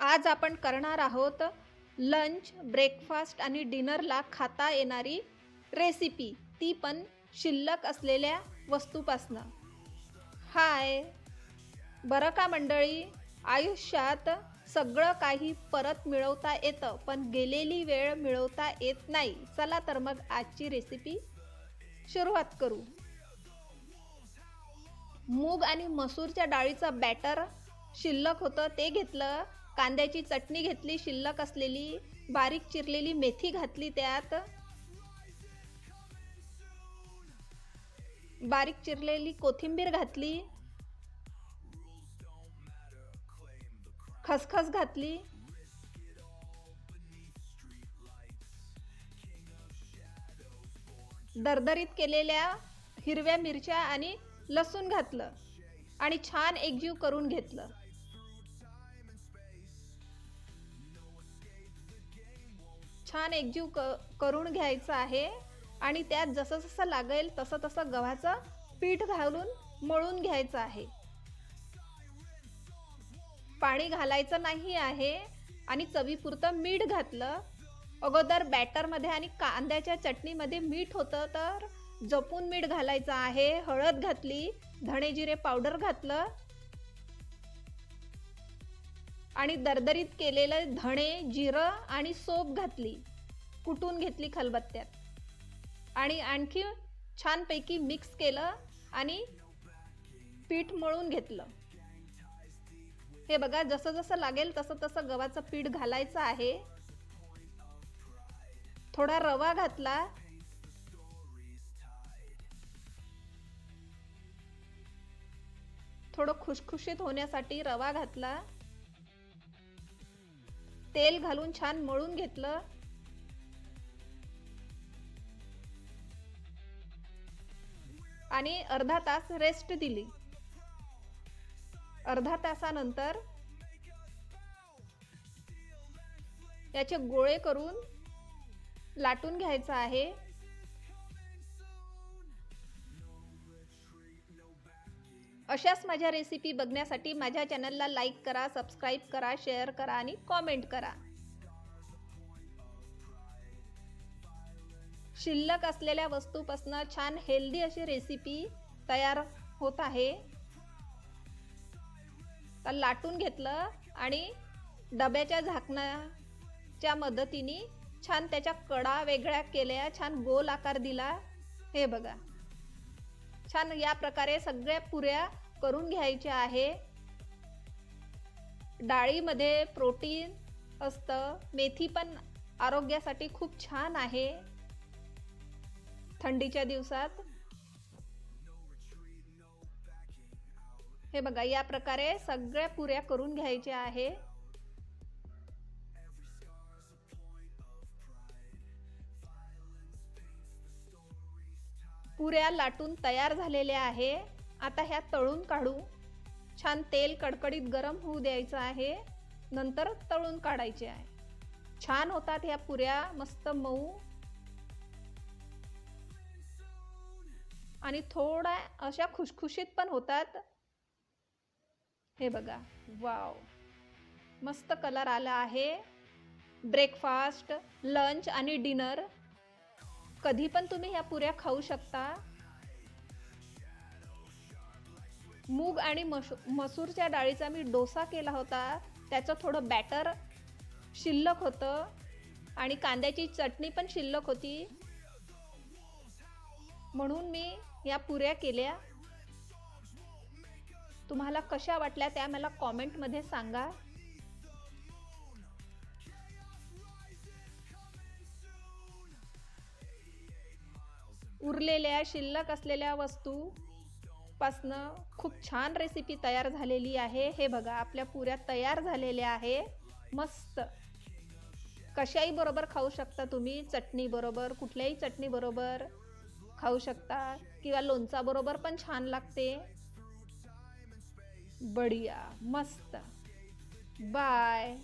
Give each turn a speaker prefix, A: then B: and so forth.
A: आज आपण करणार आहोत लंच ब्रेकफास्ट आणि डिनरला खाता येणारी रेसिपी ती पण शिल्लक असलेल्या वस्तूपासनं. हाय. बरं का मंडळी? आयुष्यात सगळं काही परत मिळवता येतं पण गेलेली वेळ मिळवता येत नाही. चला तर मग आजची रेसिपी सुरुवात करू. मूग आणि मसूरच्या डाळीचं बॅटर शिल्लक होतं ते घेतलं. कांद्याची चटणी घेतली शिल्लक असलेली बारीक चिरलेली मेथी घातली त्यात. बारीक चिरलेली कोथिंबीर घातली. खसखस घातली. दरदरीत केलेल्या हिरव्या मिरच्या आणि लसूण घातलं आणि छान एकजीव करून घेतलं. छान एकजीव क करून घ्यायचं आहे. आणि त्यात जसं जसं लागेल तसं तसं गव्हाचं पीठ घालून मळून घ्यायचं आहे. पाणी घालायचं नाही आहे आणि चवीपुरतं मीठ घातलं. अगोदर बॅटरमध्ये आणि कांद्याच्या चटणीमध्ये मीठ होतं तर जपून मीठ घालायचं आहे. हळद घातली धणे जिरे पावडर घातलं आणि दरदरीत केलेलं धणे जिरं आणि सोप घातली. कुटून घेतली खलबत्त्यात. आणि आणखी छानपैकी मिक्स केलं आणि पीठ मळून घेतलं. हे बघा जसं जसं लागेल तसं तसं गव्हाचं पीठ घालायचं आहे. थोडा रवा घातला. थोडं खुशखुशीत होण्यासाठी रवा घातला. तेल घालून छान मळून घेतलं. आणि अर्धा तास रेस्ट दिली. अर्धा तासानंतर याचे गोळे करून लाटून घ्यायचं आहे. अशाच माझ्या रेसिपी बघण्यासाठी माझ्या चॅनलला लाईक करा सबस्क्राईब करा शेअर करा आणि कॉमेंट करा. शिल्लक असलेल्या वस्तूपासनं छान हेल्दी अशी रेसिपी तयार होत आहे. तर लाटून घेतलं आणि डब्याच्या झाकणाच्या मदतीने छान त्याच्या कडा वेगळ्या केल्या छान गोल आकार दिला. हे बघा. छान या प्रकारे सगळ्या पुऱ्या करून घ्यायचे आहे. डाळीमध्ये प्रोटीन असतं. मेथी पण आरोग्यासाठी खूप छान आहे. थंडीच्या दिवसात. हे बघा या प्रकारे सगळ्या पुऱ्या करून घ्यायच्या आहे. पुऱ्या लाटून तयार झालेल्या आहे. आता ह्या तळून काढू. छान तेल कडकडीत गरम होऊ द्यायचं आहे. नंतर तळून काढायचे आहे. छान होतात ह्या पुऱ्या मस्त मऊ. आणि थोड्या अशा खुशखुशीत पण होतात. हे बघा वाव. मस्त कलर आला आहे. ब्रेकफास्ट लंच आणि डिनर. कधी पण तुम्ही ह्या पुऱ्या खाऊ शकता. मूग आणि मसू मसूरच्या डाळीचा मी डोसा केला होता. त्याचं थोडं बॅटर शिल्लक होतं आणि कांद्याची चटणी पण शिल्लक होती. म्हणून मी या पुऱ्या केल्या. तुम्हाला कशा वाटल्या त्या मला कॉमेंटमध्ये सांगा. उरलेल्या शिल्लक असलेल्या वस्तू पासनं खूप छान रेसिपी तयार झालेली आहे. हे बघा आपल्या पुऱ्या तयार झालेल्या आहे. मस्त. कशाही बरोबर खाऊ शकता तुम्ही. चटणी बरोबर कुठल्याही चटणी बरोबर खाऊ शकता. किंवा लोणचा बरोबर पण छान लागते. बढिया. मस्त. बाय